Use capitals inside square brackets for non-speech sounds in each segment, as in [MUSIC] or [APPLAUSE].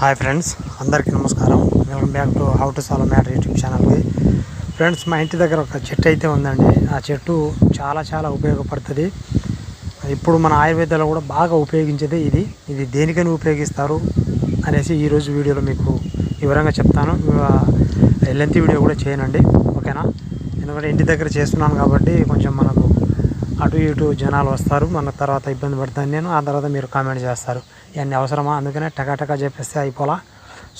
Hi friends అందరికీ నమస్కారం. Welcome back to how to solve matter YouTube ఛానల్కి. Friends మా ఇంటి దగ్గర ఒక చెట్టు అయితే ఉందండి. ఆ చెట్టు చాలా చాలా ఉపయోగపడుతుంది. ఇప్పుడు మన ఆయుర్వేదంలో కూడా బాగా ఉపయోగించేది ఇది. ఇది దేనికని ఉపయోగిస్తారు అనేసి ఈరోజు వీడియోలో మీకు వివరంగా చెప్తాను. లెంత్ వీడియో కూడా చేయనండి. ఓకేనా? ఎందుకంటే ఇంటి దగ్గర చేస్తున్నాను కాబట్టి కొంచెం మనకు అటు ఇటు జనాలు వస్తారు. మన తర్వాత ఇబ్బంది పడతాను నేను. ఆ తర్వాత మీరు కామెంట్ చేస్తారు. ఇవన్నీ అవసరమా? అందుకనే టకాటకా చెప్పేస్తే అయిపోలా.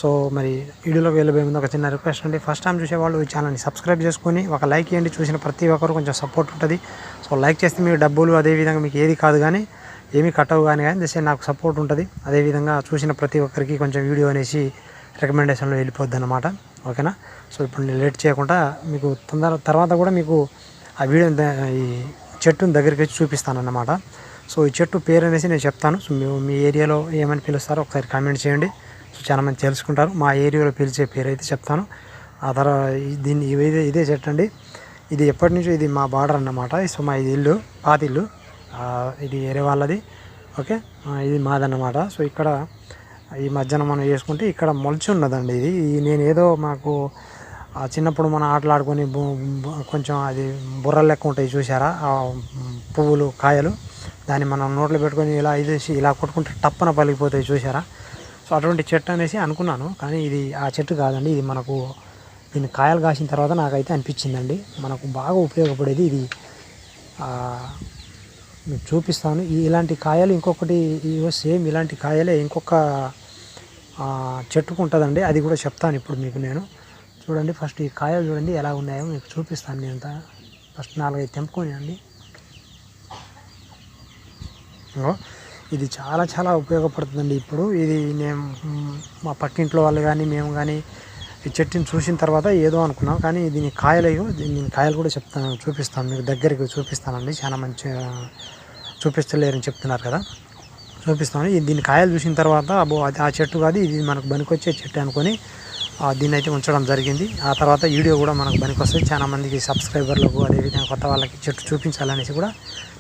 సో మరి వీడియోలోకి వెళ్ళిపోయింది ముందు ఒక చిన్న రిక్వెస్ట్ అండి. ఫస్ట్ టైం చూసేవాళ్ళు ఈ ఛానల్ని సబ్స్క్రైబ్ చేసుకొని ఒక లైక్ ఇవ్వండి చూసిన ప్రతి ఒక్కరు కొంచెం సపోర్ట్ ఉంటుంది. సో లైక్ చేస్తే మీకు డబ్బులు అదేవిధంగా మీకు ఏది కాదు కానీ ఏమీ కట్టవు కానీ కానీ దిశ నాకు సపోర్ట్ ఉంటుంది. అదేవిధంగా చూసిన ప్రతి ఒక్కరికి కొంచెం వీడియో అనేసి రికమెండేషన్లో వెళ్ళిపోద్ది అనమాట ఓకేనా? సో ఇప్పుడు నేను లేట్ చేయకుండా మీకు తొందర తర్వాత కూడా మీకు ఆ వీడియో ఈ చెట్టుని దగ్గరికి వచ్చి చూపిస్తానన్నమాట. సో ఈ చెట్టు పేరు అనేసి నేను చెప్తాను. సో మీ మీ ఏరియాలో ఏమని పిలుస్తారో ఒకసారి కామెంట్ చేయండి. సో చాలా మంది తెలుసుకుంటారు. మా ఏరియాలో పిలిచే పేరు అయితే చెప్తాను. ఆ తర్వాత దీన్ని ఇదే ఇదే చెట్టు అండి. ఇది ఎప్పటి నుంచో ఇది మా బార్డర్ అన్నమాట. సో మా ఇది ఇల్లు పాత ఇల్లు. ఇది వేరే వాళ్ళది. ఓకే? ఇది మాదన్నమాట. సో ఇక్కడ ఈ మధ్యాహ్నం మనం వేసుకుంటే ఇక్కడ మొలిచి ఉన్నదండి ఇది. ఈ నేను ఏదో మాకు చిన్నప్పుడు మనం ఆటలాడుకొని ఆడుకొని కొంచెం అది బుర్రలు లెక్క ఉంటాయి చూసారా ఆ పువ్వులు కాయలు దాన్ని మనం నోట్లో పెట్టుకొని ఇలా ఇదేసి ఇలా కొట్టుకుంటే టప్పన పలిగిపోతాయి చూసారా సో అటువంటి చెట్టు అనేసి అనుకున్నాను. కానీ ఇది ఆ చెట్టు కాదండి. ఇది మనకు దీన్ని కాయలు కాసిన తర్వాత నాకైతే అనిపించిందండి. మనకు బాగా ఉపయోగపడేది ఇది. చూపిస్తాను. ఈ ఇలాంటి కాయలు ఇంకొకటి ఇవో సేమ్ ఇలాంటి కాయలే ఇంకొక చెట్టుకు ఉంటుందండి. అది కూడా చెప్తాను ఇప్పుడు మీకు నేను. చూడండి ఫస్ట్ ఈ కాయలు చూడండి ఎలా ఉన్నాయో మీకు చూపిస్తాను నేను ఫస్ట్ నాలుగైదు తెంపుకొని అండి ఇది చాలా చాలా ఉపయోగపడుతుందండి ఇప్పుడు. ఇది నేను మా పక్కింట్లో వాళ్ళు కానీ మేము కానీ ఈ చెట్టుని చూసిన తర్వాత ఏదో అనుకున్నాం. కానీ దీని కాయలు దీని కాయలు కూడా చెప్తాను చూపిస్తాను. మీకు దగ్గరికి చూపిస్తానండి. చాలా మంచి చూపిస్తలేరని చెప్తున్నారు కదా. చూపిస్తాను. ఈ దీని కాయలు చూసిన తర్వాత అబ్బో అది ఆ చెట్టు కాదు ఇది మనకు బనికొచ్చే చెట్టు అనుకొని దీన్ని అయితే ఉంచడం జరిగింది. ఆ తర్వాత వీడియో కూడా మనకు పనికొస్తుంది. చాలా మందికి సబ్స్క్రైబర్లకు అదేవిధంగా కొత్త వాళ్ళకి చెట్టు చూపించాలనేసి కూడా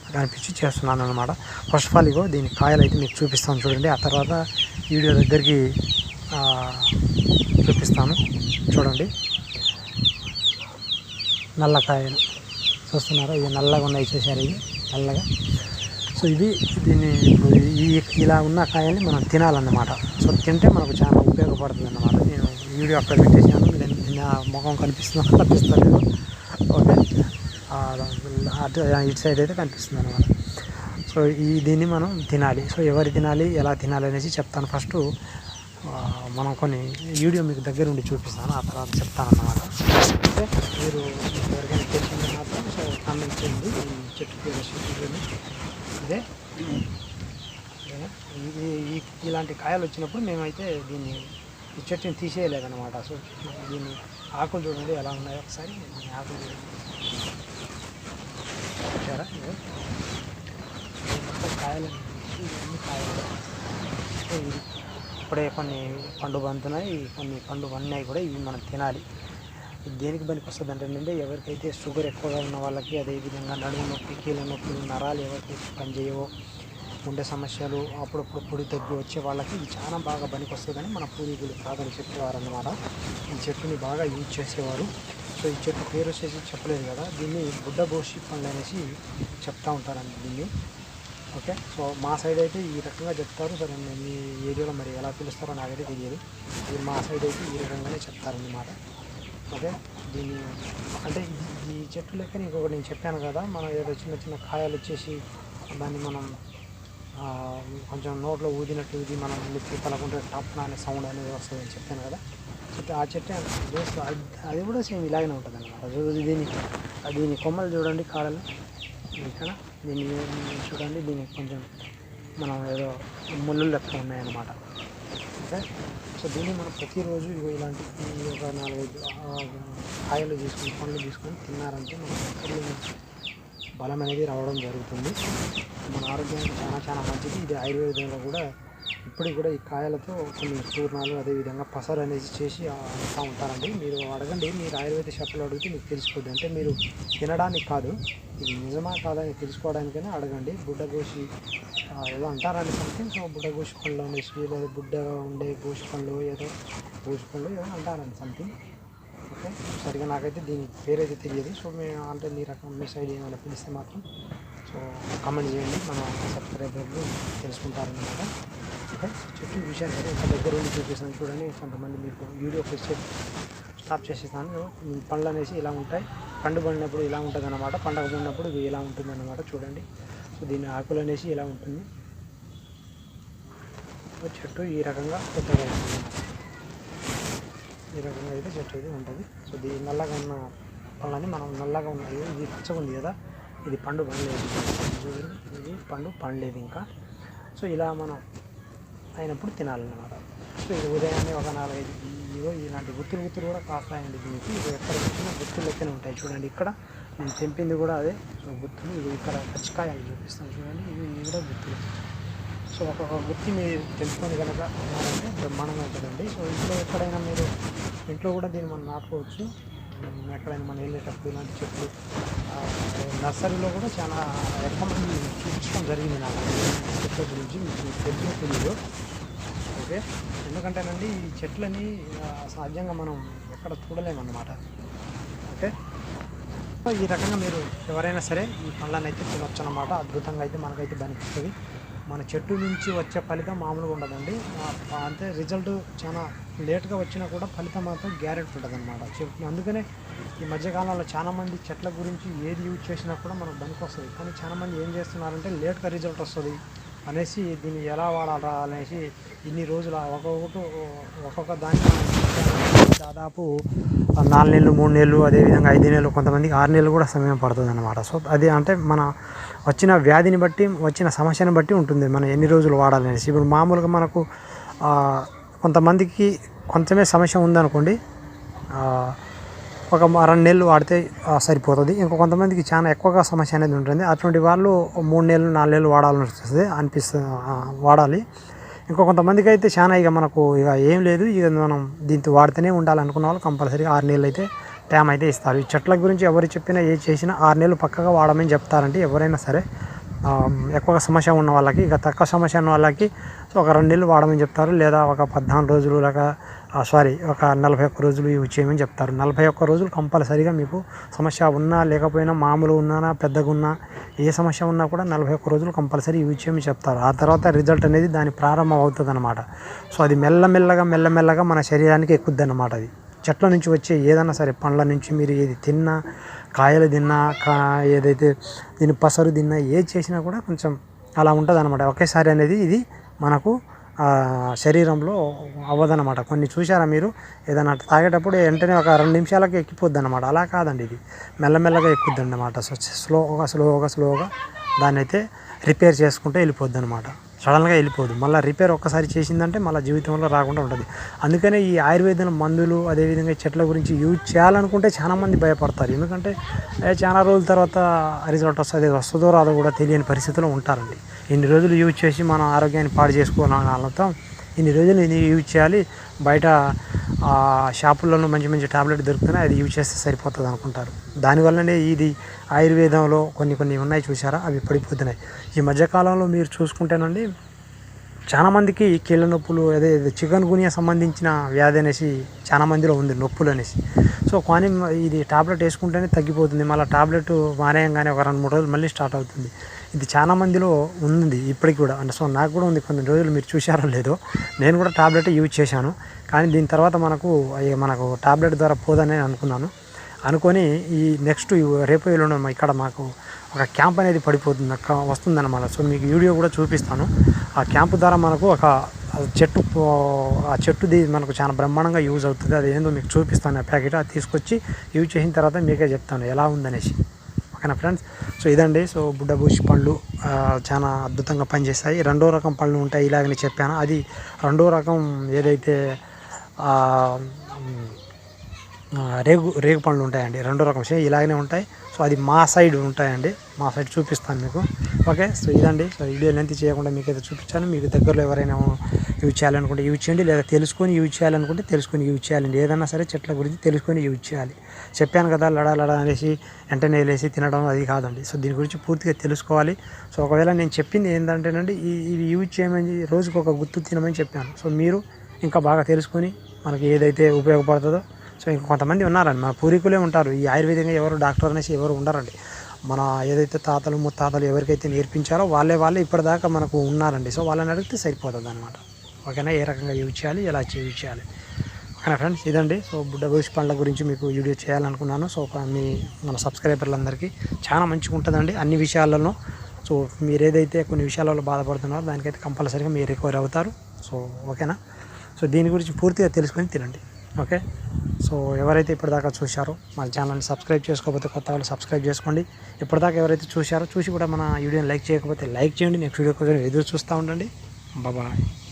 నాకు అనిపించి చేస్తున్నాను అనమాట ఫస్ట్ ఆఫ్ ఆల్ ఇగో దీని కాయలు అయితే మీకు చూపిస్తాను చూడండి. ఆ తర్వాత వీడియో దగ్గరికి చూపిస్తాను చూడండి. నల్ల కాయలు. చూస్తున్నారా? ఇది నల్లగా ఉన్నాయి చూసారు ఇది నల్లగా. సో ఇది దీన్ని ఇప్పుడు ఈ ఇలా ఉన్న కాయల్ని మనం తినాలన్నమాట. సో తింటే మనకు చాలా ఉపయోగపడుతుంది అన్నమాట నేను వీడియో అక్కడ పెట్టేసాను నేను- నా ముఖం కనిపిస్తుందో [LAUGHS] కనిపిస్తలేదు. ఓకే. అటు ఇటు సైడ్ అయితే కనిపిస్తుంది అనమాట సో ఈ దీన్ని మనం తినాలి. సో ఎవరు తినాలి ఎలా తినాలి అనేసి చెప్తాను ఫస్ట్. మనం కొన్ని వీడియో మీకు దగ్గర ఉండి చూపిస్తాను. ఆ తర్వాత చెప్తాను అన్నమాట. అంటే మీరు ఎవరికైనా తెలిసింది మాత్రం సో కామెంట్ చేయండి. చెట్టు పేరు ఇదే ఇది ఈ ఇలాంటి కాయలు వచ్చినప్పుడు మేమైతే దీన్ని ఈ చెట్టుని తీసేయలేదన్నమాట. సో దీన్ని ఆకులు చూడండి ఎలా ఉన్నాయో ఒకసారి. దీన్ని ఆకులు చూడండి. చూసారా? కాయలు ఇవన్నీ కాయలు. సో ఇది ఇప్పుడే కొన్ని పండు బంతున్నాయి కొన్ని పండు పన్నాయి కూడా ఇవి మనం తినాలి. దేనికి పనికి వస్తుంది అంటే ఎవరికైతే షుగర్ ఎక్కువగా ఉన్న వాళ్ళకి అదేవిధంగా నడుము నొప్పి కీళ్ళ నొప్పులు నరాలు ఎవరికైతే పనిచేయవో గుండె సమస్యలు అప్పుడప్పుడు పొడి తగ్గి వచ్చే వాళ్ళకి ఇది చాలా బాగా పనికొస్తుందని మన పూర్వీకులు కాదని చెప్పేవారు అన్నమాట ఈ చెట్టుని బాగా యూజ్ చేసేవారు. సో ఈ చెట్టు పేరు వచ్చేసి చెప్పలేదు కదా దీన్ని బుడ్డ బోషి పండు అనేసి చెప్తా ఉంటారండి దీన్ని. ఓకే? సో మా సైడ్ అయితే ఈ రకంగా చెప్తారు. సరే మీ ఏరియాలో మరి ఎలా పిలుస్తారో నాకైతే తెలియదు. ఇది మా సైడ్ అయితే ఈ రకంగానే చెప్తారన్నమాట. ఓకే? దీన్ని అంటే ఈ చెట్టు లెక్క ఇంకొకటి నేను చెప్పాను కదా మనం ఏదో చిన్న చిన్న కాయలు వచ్చేసి దాన్ని మనం కొంచెం నోట్లో ఊదినట్టు ఇది మనం నెత్తి తలకుంటే టప్ అనే సౌండ్ అనేది వస్తుంది అని చెప్పాను కదా. చెట్టు ఆ చెట్టు వేస్ట్ అది కూడా సేమ్ ఇలాగనే ఉంటుంది అనమాట దీని దీని కొమ్మలు చూడండి కాడలు ఇక్కడ దీన్ని చూడండి దీనికి కొంచెం మనం ఏదో ముళ్ళు లెక్క ఉన్నాయన్నమాట. ఓకే సో దీన్ని మనం ప్రతిరోజు ఇలాంటి ఒక నాలుగైదు కాయలు తీసుకొని పండ్లు తీసుకొని తిన్నారంటే మనం ఎక్కడ బలం అనేది రావడం జరుగుతుంది. మన ఆరోగ్యానికి చాలా చాలా మంచిది. ఇది ఆయుర్వేదంలో కూడా ఇప్పుడు కూడా ఈ కాయలతో కొన్ని చూర్ణాలు అదేవిధంగా పసరు అనేది చేసి అమ్ముతూ ఉంటారండి. మీరు అడగండి మీరు ఆయుర్వేద షాపులో అడిగితే మీకు తెలిసిపోద్ది అంటే మీరు తినడానికి కాదు ఇది నిజమా కాదని తెలుసుకోవడానికైనా అడగండి. బుడ్డగోషి ఏదో అంటారని సంథింగ్ సో బుడ్డగోషి పండ్లు అనేసి లేదా బుడ్డగా ఉండే గోషి పండ్లు ఏదో గోషి పండ్లు ఏదో అంటారని సంథింగ్ ఓకే సరిగా నాకైతే దీని పేరైతే తెలియదు. సో మేము అంటే మీ రకం మీ సైడ్ ఏమైనా పిలిస్తే మాత్రం సో కామెంట్ చేయండి. మన సబ్స్క్రైబర్లు తెలుసుకుంటారనమాట ఓకే చెట్టు విషయాన్ని సరే ఇంకా దగ్గర ఉండి చూపిస్తాను. చూడండి కొంతమంది మీకు వీడియో ఫస్ట్ స్టాప్ చేసేస్తాను. పండ్లు అనేసి ఇలా ఉంటాయి. పండు పడినప్పుడు ఇలా ఉంటుంది అనమాట పండగ పడినప్పుడు ఇవి ఇలా ఉంటుంది అనమాట చూడండి. సో దీని ఆకులు అనేసి ఇలా ఉంటుంది. చెట్టు ఈ రకంగా కొత్తగా ఉంటుంది. ఈ రకంగా అయితే చెట్టు అయితే ఉంటుంది. సో దీని నల్లగా ఉన్న పళ్ళని మనం నల్లగా ఉన్నాయి ఇది పచ్చగా ఉంది కదా ఇది పండు పండలేదు. ఇది పండు పండలేదు ఇంకా. సో ఇలా మనం అయినప్పుడు తినాలన్నమాట. సో ఇది ఉదయాన్నే ఒక నాలుగైదు ఇదిగో ఇలాంటి గుర్తులు గుర్తులు కూడా కాస్తాయండి దీనికి. ఇది ఎక్కడ వచ్చినా గుర్తులు లెక్కనే ఉంటాయి. చూడండి ఇక్కడ నేను తెంపింది కూడా అదే. సో గుత్తులు ఇది ఇక్కడ పచ్చికాయలు చూపిస్తాను చూడండి. ఇవి ఇవి కూడా గుర్తులు సో ఒక్కొక్క గుత్తి మీరు తెలుసుకొని కనుక ఉన్నారంటే బ్రహ్మాండంగా ఉంటుందండి. సో ఇంట్లో ఎక్కడైనా మీరు ఇంట్లో కూడా దీన్ని మనం నాటుకోవచ్చు. ఎక్కడైనా మనం వెళ్ళేటప్పుడు ఇలాంటి చెట్లు నర్సరీలో కూడా చాలా ఎక్కువ మంది చూపించడం జరిగింది నాకు. చెట్ల గురించి మీకు తెలిసిన తెలియదు ఓకే? ఎందుకంటేనండి ఈ చెట్లని సాధ్యంగా మనం ఎక్కడ చూడలేమన్నమాట. ఓకే? సో ఈ రకంగా మీరు ఎవరైనా సరే ఈ పండ్లను అయితే తినొచ్చు అనమాట అద్భుతంగా అయితే మనకైతే బెనిపిస్తుంది మన చెట్టు నుంచి వచ్చే ఫలితం మామూలుగా ఉండదండి. అంటే రిజల్ట్ చాలా లేట్గా వచ్చినా కూడా ఫలితం మాత్రం గ్యారెంటీ ఉంటుంది అనమాట అందుకనే ఈ మధ్యకాలంలో చాలామంది చెట్ల గురించి ఏది యూజ్ చేసినా కూడా మనకు పనికి వస్తుంది. కానీ చాలామంది ఏం చేస్తున్నారంటే లేట్గా రిజల్ట్ వస్తుంది అనేసి దీన్ని ఎలా వాడాలా అనేసి ఇన్ని రోజులు ఒక్కొక్కటి ఒక్కొక్క దాని దాదాపు నాలుగు నెలలు మూడు నెలలు అదేవిధంగా ఐదు నెలలు కొంతమందికి ఆరు నెలలు కూడా సమయం పడుతుంది అనమాట సో అది అంటే మన వచ్చిన వ్యాధిని బట్టి వచ్చిన సమస్యను బట్టి ఉంటుంది మనం ఎన్ని రోజులు వాడాలనేసి. ఇప్పుడు మామూలుగా మనకు కొంతమందికి కొంచెమే సమస్య ఉందనుకోండి ఒక రెండు నెలలు వాడితే సరిపోతుంది. ఇంకో కొంతమందికి చాలా ఎక్కువగా సమస్య అనేది ఉంటుంది. అటువంటి వాళ్ళు మూడు నెలలు నాలుగు నెలలు వాడాలని వస్తుంది అనిపిస్తుంది వాడాలి. ఇంకో కొంతమందికి అయితే చాలా ఇక మనకు ఇక ఏం లేదు. ఇక మనం దీంతో వాడితేనే ఉండాలనుకున్న వాళ్ళు కంపల్సరీ ఆరు నెలలు అయితే టైం అయితే ఇస్తారు. ఈ చెట్ల గురించి ఎవరు చెప్పినా ఏ చేసినా ఆరు నెలలు పక్కగా వాడమని చెప్తారంటే ఎవరైనా సరే ఎక్కువగా సమస్య ఉన్న వాళ్ళకి ఇక తక్కువ సమస్య ఉన్న వాళ్ళకి సో ఒక రెండు నెలలు వాడమని చెప్తారు. లేదా ఒక పద్నాలుగు రోజులు లేక సారీ ఒక నలభై ఒక్క రోజులు యూజ్ చేయమని చెప్తారు. నలభై ఒక్క రోజులు కంపల్సరీగా మీకు సమస్య ఉన్నా లేకపోయినా మామూలు ఉన్నా పెద్దగా ఉన్నా ఏ సమస్య ఉన్నా కూడా నలభై ఒక్క రోజులు కంపల్సరీ యూజ్ చేయమని చెప్తారు. ఆ తర్వాత రిజల్ట్ అనేది దాని ప్రారంభం అవుతుంది అనమాట సో అది మెల్లమెల్లగా మెల్లమెల్లగా మన శరీరానికి ఎక్కుద్ది అనమాట అది. చెట్ల నుంచి వచ్చే ఏదైనా సరే పండ్ల నుంచి మీరు ఏది తిన్నా కాయలు తిన్నా కా ఏదైతే దీని పసరు తిన్నా ఏది చేసినా కూడా కొంచెం అలా ఉంటుంది అనమాట ఒకేసారి అనేది ఇది మనకు శరీరంలో అవ్వదన్నమాట. కొన్ని చూసారా మీరు? ఏదైనా తాగేటప్పుడు వెంటనే ఒక రెండు నిమిషాలకి ఎక్కిపోద్ది అనమాట అలా కాదండి ఇది. మెల్లమెల్లగా ఎక్కుద్ది అనమాట స్లోగా స్లోగా స్లోగా దాన్ని అయితే రిపేర్ చేసుకుంటే వెళ్ళిపోద్ది అనమాట సడన్గా వెళ్ళిపోదు. మళ్ళీ రిపేర్ ఒక్కసారి చేసిందంటే మళ్ళీ జీవితంలో రాకుండా ఉంటుంది. అందుకనే ఈ ఆయుర్వేదం మందులు అదేవిధంగా చెట్ల గురించి యూజ్ చేయాలనుకుంటే చాలా మంది భయపడతారు. ఎందుకంటే చాలా రోజుల తర్వాత రిజల్ట్ వస్తుంది వస్తుందో రాదో కూడా తెలియని పరిస్థితిలో ఉంటారండి. ఇన్ని రోజులు యూజ్ చేసి మన ఆరోగ్యాన్ని పాడు చేసుకోవాలని వాళ్ళతో ఇన్ని రోజులు నేను యూజ్ చేయాలి. బయట షాపుల్లోనూ మంచి మంచి టాబ్లెట్ దొరుకుతున్నాయి అది యూజ్ చేస్తే సరిపోతుంది అనుకుంటారు. దానివల్లనే ఇది ఆయుర్వేదంలో కొన్ని కొన్ని ఉన్నాయి చూసారా అవి పడిపోతున్నాయి. ఈ మధ్యకాలంలో మీరు చూసుకుంటేనండి చాలామందికి కీళ్ళ నొప్పులు అదే చికెన్ గునియా సంబంధించిన వ్యాధి అనేసి చాలా మందిలో ఉంది నొప్పులు అనేసి. సో కానీ ఇది టాబ్లెట్ వేసుకుంటేనే తగ్గిపోతుంది. మళ్ళీ టాబ్లెట్ మానేయంగానే ఒక రెండు మూడు రోజులు మళ్ళీ స్టార్ట్ అవుతుంది. ఇది చాలా మందిలో ఉంది ఇప్పటికి కూడా. అంటే సో నాకు కూడా ఉంది కొన్ని రోజులు మీరు చూశారో లేదో. నేను కూడా టాబ్లెట్ యూజ్ చేశాను. కానీ దీని తర్వాత మనకు మనకు టాబ్లెట్ ద్వారా పోదని అనుకున్నాను. అనుకొని ఈ నెక్స్ట్ రేపు ఎల్లుండి ఇక్కడ మాకు ఒక క్యాంప్ అనేది పడిపోతుంది అక్క వస్తుందన్నమాట. సో మీకు వీడియో కూడా చూపిస్తాను. ఆ క్యాంప్ ద్వారా మనకు ఒక చెట్టు పో- ఆ చెట్టుది మనకు చాలా బ్రహ్మాండంగా యూజ్ అవుతుంది. అది ఏందో మీకు చూపిస్తాను ఆ ప్యాకెట్ అది తీసుకొచ్చి యూజ్ చేసిన తర్వాత మీకే చెప్తాను ఎలా ఉందనేసి. ఓకేనా ఫ్రెండ్స్ సో ఇదండి. సో బుడ్డబూసి పళ్ళు చాలా అద్భుతంగా పనిచేస్తాయి. రెండో రకం పళ్ళు ఉంటాయి ఇలాగని చెప్పాను. అది రెండో రకం ఏదైతే రేగు రేగు పండ్లు ఉంటాయండి. రెండు రకం సేమ్ ఇలాగనే ఉంటాయి. సో అది మా సైడ్ ఉంటాయండి. మా సైడ్ చూపిస్తాను మీకు. ఓకే సో ఇదండి. సో వీడియో లెంత్ చేయకుండా మీకు అయితే చూపించాను. మీకు దగ్గరలో ఎవరైనా యూజ్ చేయాలనుకుంటే యూజ్ చేయండి. లేదా తెలుసుకొని యూజ్ చేయాలనుకుంటే తెలుసుకొని యూజ్ చేయాలండి. ఏదైనా సరే చెట్ల గురించి తెలుసుకొని యూజ్ చేయాలి. చెప్పాను కదా లడా లడా అనేసి వెంటనే వేసి తినడం అది కాదండి. సో దీని గురించి పూర్తిగా తెలుసుకోవాలి. సో ఒకవేళ నేను చెప్పింది ఏంటంటేనండి ఇవి యూజ్ చేయమని రోజుకు ఒక గుర్తు తినమని చెప్పాను. సో మీరు ఇంకా బాగా తెలుసుకొని మనకి ఏదైతే ఉపయోగపడుతుందో సో ఇంకా కొంతమంది ఉన్నారండి. మన పూర్వీకులే ఉంటారు. ఈ ఆయుర్వేదంగా ఎవరు డాక్టర్ అనేసి ఎవరు ఉండరండి. మన ఏదైతే తాతలు ముత్తాతలు ఎవరికైతే నేర్పించారో వాళ్ళే వాళ్ళే ఇప్పటిదాకా మనకు ఉన్నారండి. సో వాళ్ళని అడిగితే సరిపోతుంది అనమాట ఓకేనా? ఏ రకంగా యూజ్ చేయాలి? ఎలా యూజ్ చేయాలి? ఓకేనా ఫ్రెండ్స్? ఇదండి. సో బుడ్డ భవిష్య పండ్ల గురించి మీకు వీడియో చేయాలనుకున్నాను. సో మీ మన సబ్స్క్రైబర్లందరికీ చాలా మంచిగా ఉంటుందండి అన్ని విషయాలలో సో మీరు ఏదైతే కొన్ని విషయాలలో బాధపడుతున్నారో దానికైతే కంపల్సరీగా మీరు రికవర్ అవుతారు. సో ఓకేనా? సో దీని గురించి పూర్తిగా తెలుసుకొని తినండి. ఓకే? సో ఎవరైతే ఇప్పటిదాకా చూశారో మన ఛానల్ని సబ్స్క్రైబ్ చేసుకోకపోతే కొత్త వాళ్ళు సబ్స్క్రైబ్ చేసుకోండి. ఇప్పటిదాకా ఎవరైతే చూశారో చూసి కూడా మన వీడియోని లైక్ చేయకపోతే లైక్ చేయండి. నెక్స్ట్ వీడియో కోసం ఎదురు చూస్తూ ఉండండి. బాబాయ్